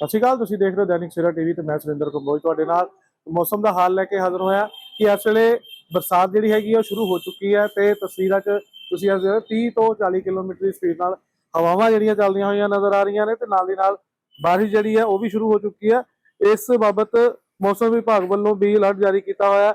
ਸਤਿ ਸ਼੍ਰੀ ਅਕਾਲ, ਤੁਸੀਂ ਦੇਖ ਰਹੇ ਹੋ ਦੈਨਿਕ ਸਵੇਰਾ ਟੀਵੀ ਤੇ ਮੈਂ ਸੁਰਿੰਦਰ ਕੰਬੋਜ ਤੁਹਾਡੇ ਨਾਲ। ਮੌਸਮ ਦਾ ਹਾਲ ਲੈ ਕੇ ਹਾਜ਼ਰ ਹੋਇਆ ਕਿ ਇਸ ਵੇਲੇ ਬਰਸਾਤ ਜਿਹੜੀ ਹੈਗੀ ਉਹ ਸ਼ੁਰੂ ਹੋ ਚੁੱਕੀ ਹੈ ਤੇ ਤਸਵੀਰਾਂ 'ਚ ਤੁਸੀਂ ਇਸ 30 ਤੋਂ 40 ਕਿਲੋਮੀਟਰ ਦੀ ਸਪੀਡ ਨਾਲ ਹਵਾਵਾਂ ਜਿਹੜੀਆਂ ਚੱਲਦੀਆਂ ਹੋਈਆਂ ਨਜ਼ਰ ਆ ਰਹੀਆਂ ਨੇ ਤੇ ਨਾਲ ਦੀ ਨਾਲ ਬਾਰਿਸ਼ ਜਿਹੜੀ ਹੈ, ਉਹ ਵੀ ਸ਼ੁਰੂ ਹੋ ਚੁੱਕੀ ਹੈ। ਇਸ ਬਾਬਤ ਮੌਸਮ ਵਿਭਾਗ ਵੱਲੋਂ ਵੀ ਅਲਰਟ ਜਾਰੀ ਕੀਤਾ ਹੋਇਆ।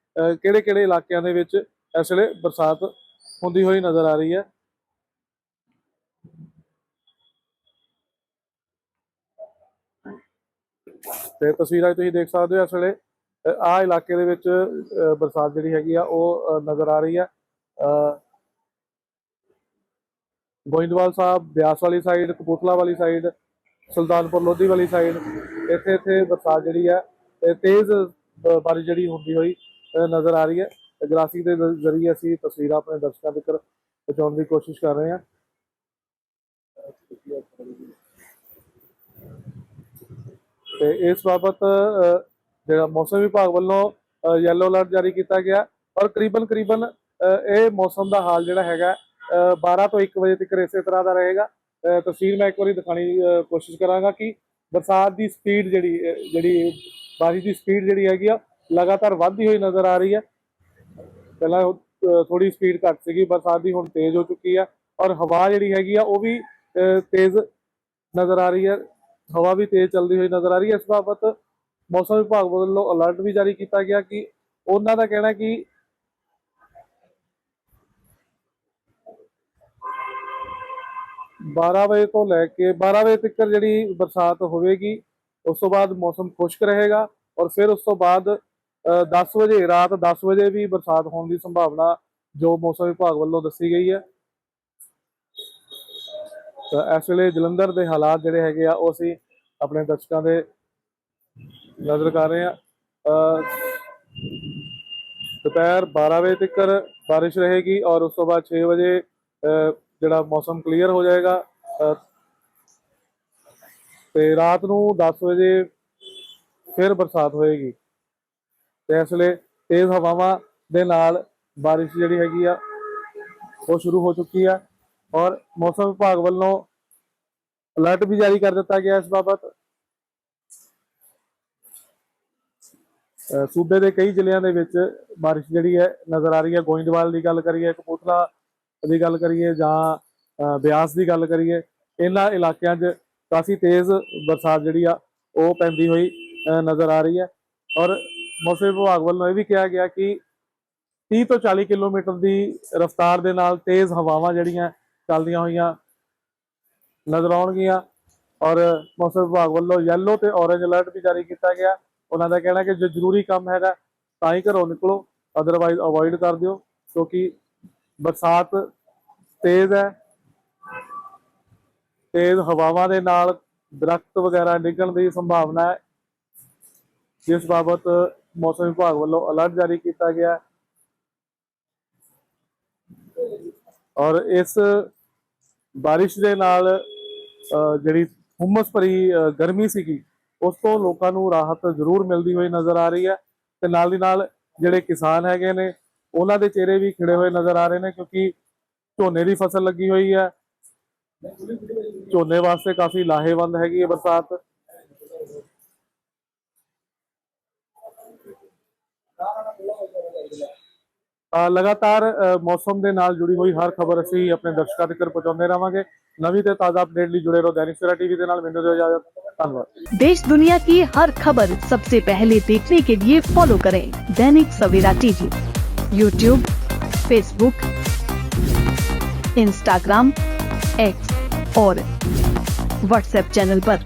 ਕਿਹੜੇ ਕਿਹੜੇ ਇਲਾਕਿਆਂ ਦੇ ਵਿੱਚ ਇਸ ਵੇਲੇ ਬਰਸਾਤ ਹੁੰਦੀ ਹੋਈ ਨਜ਼ਰ ਆ ਰਹੀ ਹੈ? ਤੇ ਤਸਵੀਰਾਂ ਤੁਸੀਂ ਦੇਖ ਸਕਦੇ ਹੋ ਇਸ ਵੇਲੇ ਆ ਇਲਾਕੇ ਦੇ ਵਿੱਚ ਬਰਸਾਤ ਜਿਹੜੀ ਹੈਗੀ ਆ, ਉਹ ਨਜ਼ਰ ਆ ਰਹੀ ਹੈ। ਗੋਇੰਦਵਾਲ ਸਾਹਿਬ, ਬਿਆਸ ਵਾਲੀ ਸਾਈਡ ਕਪੂਰਥਲਾ ਵਾਲੀ ਸਾਈਡ ਸੁਲਤਾਨਪੁਰ ਲੋਧੀ ਵਾਲੀ ਸਾਈਡ ਇੱਥੇ ਇੱਥੇ ਬਰਸਾਤ ਜਿਹੜੀ ਹੈ ਤੇਜ਼ ਬਾਰਿਸ਼ ਜਿਹੜੀ ਹੁੰਦੀ ਹੋਈ ਨਜ਼ਰ ਆ ਰਹੀ ਹੈ। ਗ੍ਰਾਫਿਕ ਦੇ ਜ਼ਰੀਏ ਅਸੀਂ ਤਸਵੀਰਾਂ ਆਪਣੇ ਦਰਸ਼ਕਾਂ ਤੱਕ ਪਹੁੰਚਾਉਣ ਦੀ ਕੋਸ਼ਿਸ਼ ਕਰ ਰਹੇ ਹਾਂ। ਤੇ ਇਸ ਬਾਬਤ ਜਿਹੜਾ ਮੌਸਮ ਵਿਭਾਗ ਵੱਲੋਂ ਯੈਲੋ ਅਲਰਟ ਜਾਰੀ ਕੀਤਾ ਗਿਆ। ਔਰ ਕਰੀਬਨ ਕਰੀਬਨ ਇਹ ਮੌਸਮ ਦਾ ਹਾਲ ਜਿਹੜਾ ਹੈਗਾ ਅ, 12 ਤੋਂ 1 ਵਜੇ ਤੱਕ ਇਸੇ ਤਰ੍ਹਾਂ ਦਾ ਰਹੇਗਾ। ਤਸਵੀਰ ਮੈਂ ਇੱਕ ਵਾਰੀ ਦਿਖਾਣੀ ਕੋਸ਼ਿਸ਼ ਕਰਾਂਗਾ ਕਿ ਬਰਸਾਤ ਦੀ ਸਪੀਡ ਜਿਹੜੀ ਜਿਹੜੀ ਬਾਰਿਸ਼ ਦੀ ਸਪੀਡ ਜਿਹੜੀ ਹੈਗੀ ਆ ਲਗਾਤਾਰ ਵੱਧਦੀ ਹੋਈ ਨਜ਼ਰ ਆ ਰਹੀ ਹੈ। ਪਹਿਲਾਂ ਅ, ਥੋੜੀ ਸਪੀਡ ਘੱਟ ਸੀਗੀ ਬਰਸਾਤ ਦੀ ਹੁਣ ਤੇਜ਼ ਹੋ ਚੁੱਕੀ ਹੈ ਔਰ ਹਵਾ ਜਿਹੜੀ ਹੈਗੀ ਆ ਉਹ ਵੀ ਅ, ਤੇਜ਼ ਨਜ਼ਰ ਆ ਰਹੀ ਹੈ। ਹਵਾ ਵੀ ਤੇਜ਼ ਚੱਲਦੀ ਹੋਈ ਨਜ਼ਰ ਆ ਰਹੀ ਹੈ। ਇਸ ਬਾਬਤ ਮੌਸਮ ਵਿਭਾਗ ਵੱਲੋਂ ਅਲਰਟ ਵੀ ਜਾਰੀ ਕੀਤਾ ਗਿਆ ਕਿ ਉਹਨਾਂ ਦਾ ਕਹਿਣਾ ਕਿ ਬਾਰਾਂ ਵਜੇ ਤੋਂ ਲੈ ਕੇ 12 ਵਜੇ ਤੱਕ ਜਿਹੜੀ ਬਰਸਾਤ ਹੋਵੇਗੀ ਉਸ ਤੋਂ ਬਾਅਦ ਮੌਸਮ ਖੁਸ਼ਕ ਰਹੇਗਾ ਔਰ ਫਿਰ ਉਸ ਤੋਂ ਬਾਅਦ 10 ਵਜੇ ਰਾਤ 10 ਵਜੇ ਵੀ ਬਰਸਾਤ ਹੋਣ ਦੀ ਸੰਭਾਵਨਾ ਜੋ ਮੌਸਮ ਵਿਭਾਗ ਵੱਲੋਂ ਦੱਸੀ ਗਈ ਹੈ। ਤਾਂ ਇਸ ਵੇਲੇ ਜਲੰਧਰ ਦੇ ਹਾਲਾਤ ਜਿਹੜੇ ਹੈਗੇ ਆ ਉਹ ਅਸੀਂ ਆਪਣੇ ਦਰਸ਼ਕਾਂ ਦੇ ਨਜ਼ਰ ਕਰ ਰਹੇ ਆ ਦੁਪਹਿਰ 12 ਵਜੇ ਤੱਕ ਬਾਰਿਸ਼ ਰਹੇਗੀ ਔਰ ਉਸ ਤੋਂ ਬਾਅਦ 6 ਵਜੇ ਜਿਹੜਾ ਮੌਸਮ ਕਲੀਅਰ ਹੋ ਜਾਏਗਾ। ਅ, ਤੇ ਰਾਤ ਨੂੰ 10 ਵਜੇ ਫਿਰ ਬਰਸਾਤ ਹੋਏਗੀ। ਤੇ ਇਸ ਵੇਲੇ ਤੇਜ਼ ਹਵਾਵਾਂ ਦੇ ਨਾਲ ਬਾਰਿਸ਼ ਜਿਹੜੀ ਹੈਗੀ ਆ, ਉਹ ਸ਼ੁਰੂ ਹੋ ਚੁੱਕੀ ਆ ਔਰ ਮੌਸਮ ਵਿਭਾਗ ਵੱਲੋਂ ਅਲਰਟ ਵੀ ਜਾਰੀ ਕਰ ਦਿੱਤਾ ਗਿਆ ਇਸ ਬਾਬਤ। ਸੂਬੇ ਦੇ ਕਈ ਜ਼ਿਲ੍ਹਿਆਂ ਦੇ ਵਿੱਚ ਬਾਰਿਸ਼ ਜਿਹੜੀ ਹੈ ਨਜ਼ਰ ਆ ਰਹੀ ਹੈ। ਗੋਇੰਦਵਾਲ ਦੀ ਗੱਲ ਕਰੀਏ, ਕਪੂਰਥਲਾ ਦੀ ਗੱਲ ਕਰੀਏ ਜਾਂ ਬਿਆਸ ਦੀ ਗੱਲ ਕਰੀਏ, ਇਹਨਾਂ ਇਲਾਕਿਆਂ 'ਚ ਕਾਫੀ ਤੇਜ਼ ਬਰਸਾਤ ਜਿਹੜੀ ਆ, ਉਹ ਪੈਂਦੀ ਹੋਈ ਨਜ਼ਰ ਆ ਰਹੀ ਹੈ ਔਰ ਮੌਸਮ ਵਿਭਾਗ ਵੱਲੋਂ ਇਹ ਵੀ ਕਿਹਾ ਗਿਆ ਕਿ 30 ਤੋਂ 40 ਕਿਲੋਮੀਟਰ ਦੀ ਰਫ਼ਤਾਰ ਦੇ ਨਾਲ ਤੇਜ਼ ਹਵਾਵਾਂ ਜਿਹੜੀਆਂ ਚੱਲਦੀਆਂ ਹੋਈਆਂ ਨਜ਼ਰ ਆਉਣਗੀਆਂ ਔਰ ਮੌਸਮ ਵਿਭਾਗ ਵੱਲੋਂ ਯੈਲੋ ਤੇ ਔਰੇਂਜ ਅਲਰਟ ਵੀ ਜਾਰੀ ਕੀਤਾ ਗਿਆ। ਉਹਨਾਂ ਦਾ ਕਹਿਣਾ ਕਿ ਜੇ ਜ਼ਰੂਰੀ ਕੰਮ ਹੈਗਾ, ਤਾਂ ਹੀ ਘਰੋਂ ਨਿਕਲੋ ਅਦਰਵਾਈਜ਼ ਅਵੋਇਡ ਕਰ ਦਿਓ, ਕਿਉਂਕਿ ਬਰਸਾਤ ਤੇਜ਼ ਹੈ। ਤੇਜ਼ ਹਵਾਵਾਂ ਦੇ ਨਾਲ ਦਰਖਤ ਵਗੈਰਾ ਡਿੱਗਣ ਦੀ ਸੰਭਾਵਨਾ ਹੈ। ਜਿਸ ਬਾਬਤ ਮੌਸਮ ਵਿਭਾਗ ਵੱਲੋਂ ਅਲਰਟ ਜਾਰੀ ਕੀਤਾ ਗਿਆ ਹੈ। ਔਰ ਇਸ ਬਾਰਿਸ਼ ਦੇ ਨਾਲ ਜਿਹੜੀ ਹੁਮਸ ਭਰੀ ਅਹ, ਗਰਮੀ ਸੀਗੀ ਉਸ ਤੋਂ ਲੋਕਾਂ ਨੂੰ ਰਾਹਤ ਜ਼ਰੂਰ ਮਿਲਦੀ ਹੋਈ ਨਜ਼ਰ ਆ ਰਹੀ ਹੈ ਤੇ ਨਾਲ ਦੀ ਨਾਲ ਜਿਹੜੇ ਕਿਸਾਨ ਹੈਗੇ ਨੇ ਉਹਨਾਂ ਦੇ ਚਿਹਰੇ ਵੀ ਖਿੜੇ ਹੋਏ ਨਜ਼ਰ ਆ ਰਹੇ ਨੇ ਕਿਉਂਕਿ ਝੋਨੇ ਦੀ ਫਸਲ ਲੱਗੀ ਹੋਈ ਹੈ ਝੋਨੇ ਵਾਸਤੇ ਕਾਫੀ ਲਾਹੇਵੰਦ ਹੈਗੀ ਹੈ ਬਰਸਾਤ ਲਗਾਤਾਰ ਅ, ਮੌਸਮ ਦੇ ਨਾਲ ਜੁੜੀ ਹੋਈ ਹਰ ਖਬਰ ਅਸੀਂ ਆਪਣੇ ਦਰਸ਼ਕਾਂ ਤੱਕ ਪਹੁੰਚਾਉਂਦੇ ਰਵਾਂਗੇ ਨਵੀਂ ਤੇ ਤਾਜ਼ਾ ਅਪਡੇਟ ਲਈ ਜੁੜੇ ਰਹੋ ਦੈਨਿਕ ਸਵੇਰਾ ਟੀਵੀ ਦੇ ਨਾਲ ਮੈਨੂੰ ਦਿਓ ਇਜਾਜ਼ਤ ਧੰਨਵਾਦ देश दुनिया की हर खबर सबसे पहले देखने के लिए फॉलो करें Dainik Savera TV YouTube Facebook Instagram X और व्हाट्सएप चैनल पर।